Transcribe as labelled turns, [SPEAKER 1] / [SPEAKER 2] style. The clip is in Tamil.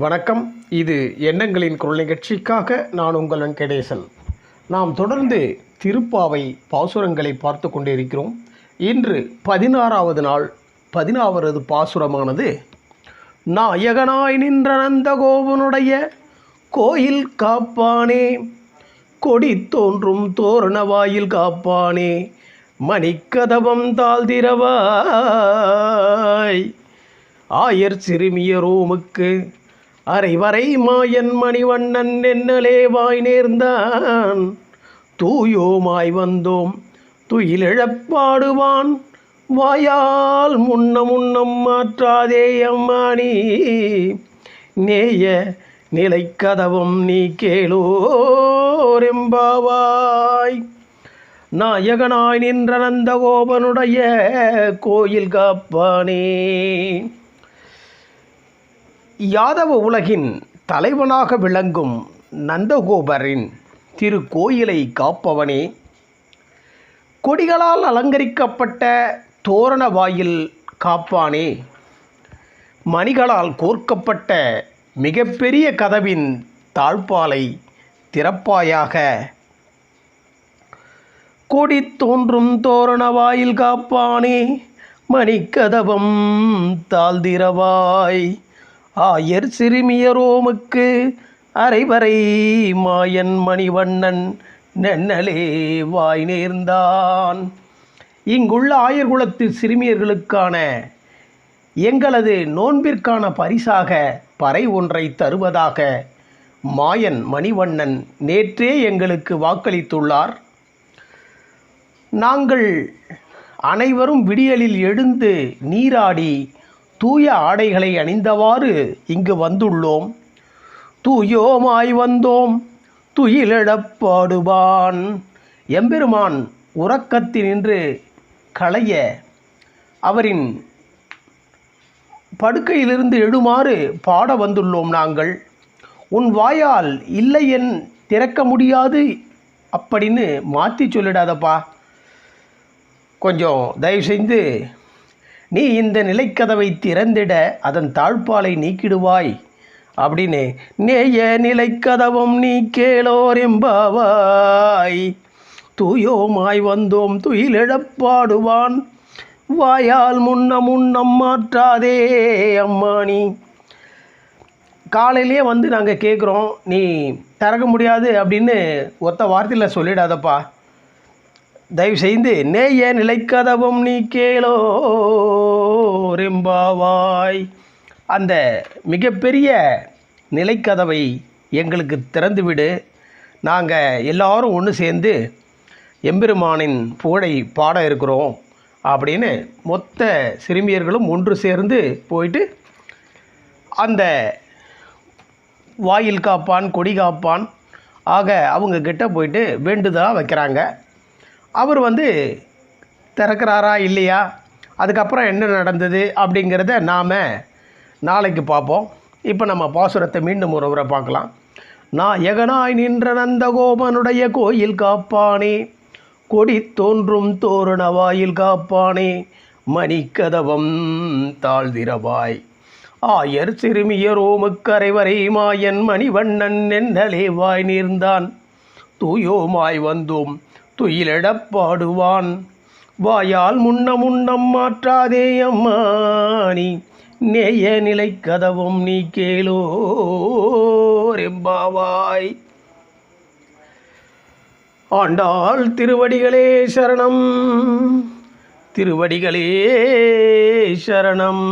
[SPEAKER 1] வணக்கம். இது எண்ணங்களின் குரல் நிகழ்ச்சிக்காக நான் உங்கள் வெங்கடேசன். நாம் தொடர்ந்து திருப்பாவை பாசுரங்களை பார்த்து கொண்டிருக்கிறோம். இன்று பதினாறாவது நாள் பதினாறாவது பாசுரமானது நாயகனாய் நின்ற நந்தகோபனுடைய கோயில் காப்பானே கொடி தோன்றும் தோரண வாயில் காப்பானே மணிக்கதவம் தாழ்திரவாய் ஆயர் சிறுமியரோமுக்கு அரைவரை மாயன் மணிவண்ணன் என்னலே வாய் நேர்ந்தான். தூயோமாய் வந்தோம் துயிலிழப்பாடுவான். வாயால் முன்ன முன்னம் மாற்றாதே அம்மானி. நேய நிலைக்கதவும் நீ கேளோரெம்பாவாய். நாயகனாய் நின்ற நந்தகோபனுடைய கோயில் காப்பானே. யாதவ உலகின் தலைவனாக விளங்கும் நந்தகோபரின் திருக்கோயிலை காப்பவனே. கொடிகளால் அலங்கரிக்கப்பட்ட தோரண வாயில் காப்பானே. மணிகளால் கோர்க்கப்பட்ட மிகப்பெரிய கதவின் தாழ்பாலை திறப்பாயாக. கொடி தோன்றும் தோரண வாயில் காப்பானே. மணிக்கதவம் தாழ்திரவாய் ஆயர் சிறுமியரோமுக்கு அரைவரை மாயன் மணிவண்ணன் நென்னலே வாய் நேர்ந்தான். இங்குள்ள ஆயர்குலத்து சிறுமியர்களுக்கான எங்களது நோன்பிற்கான பரிசாக பறை ஒன்றை தருவதாக மாயன் மணிவண்ணன் நேற்றே எங்களுக்கு வாக்களித்துள்ளார். நாங்கள் அனைவரும் விடியலில் எழுந்து நீராடி தூய ஆடைகளை அணிந்தவாறு இங்கு வந்துள்ளோம். தூயோமாய் வந்தோம். துயிலிழப்பாடுவான் எம்பெருமான் உறக்கத்தினின்று களைய அவரின் படுக்கையிலிருந்து எழுமாறு பாட வந்துள்ளோம் நாங்கள். உன் வாயால் இல்லை என் திறக்க முடியாது அப்படின்னு மாற்றி சொல்லிடாதப்பா. கொஞ்சம் தயவு செய்து நீ இந்த நிலைக்கதவை திறந்திட அதன் தாழ்பாலை நீக்கிடுவாய். அப்படின்னு நேய நிலைக்கதவும் நீ கேளோர் எம்பாவாய் தூயோமாய் வந்தோம் துயிலிழப்பாடுவான். வாயால் முன்ன முன்னம் மாற்றாதே அம்மானி காலையிலே வந்து நாங்கள் கேட்குறோம் நீ திறக்க முடியாது அப்படின்னு ஒத்த வார்த்தையில் சொல்லிடாதப்பா. தயவு செய்து நேய நிலைக்கதவம் நீ கேளோ ரெம்பாவாய். அந்த மிகப்பெரிய நிலைக்கதவை எங்களுக்கு திறந்துவிடு. நாங்கள் எல்லாரும் ஒன்று சேர்ந்து எம்பெருமானின் புகழை பாட இருக்கிறோம் அப்படின்னு மொத்த சிறுமியர்களும் ஒன்று சேர்ந்து போயிட்டு அந்த வாயில் காப்பான் கொடி காப்பான். ஆக அவங்க கிட்ட போயிட்டு வேண்டுதலாக வைக்கிறாங்க. அவர் வந்து திறக்கிறாரா இல்லையா? அதுக்கப்புறம் என்ன நடந்தது அப்படிங்கிறத நாம் நாளைக்கு பார்ப்போம். இப்போ நம்ம பாசுரத்தை மீண்டும் ஒரு முறை பார்க்கலாம். நான் எகனாய் நின்ற நந்தகோபனுடைய கோயில் காப்பானே கொடி தோன்றும் தோரண வாயில் காப்பானே மணிக்கதவம் தாழ்திரவாய் ஆயர் சிறுமியர் ஓமுக்கரைவரை மாயன் மணிவண்ணன் என்னலே வாய் நீர்ந்தான். தூயோமாய் வந்தோம் துயிலிடப்பாடுவான். வாயால் முன்ன முன்னம் மாற்றாதே அம்மா நீ நேய நிலை கதவும் நீ கேளோ ரெம்பாவாய் ஆண்டாள் திருவடிகளே சரணம் திருவடிகளே சரணம்.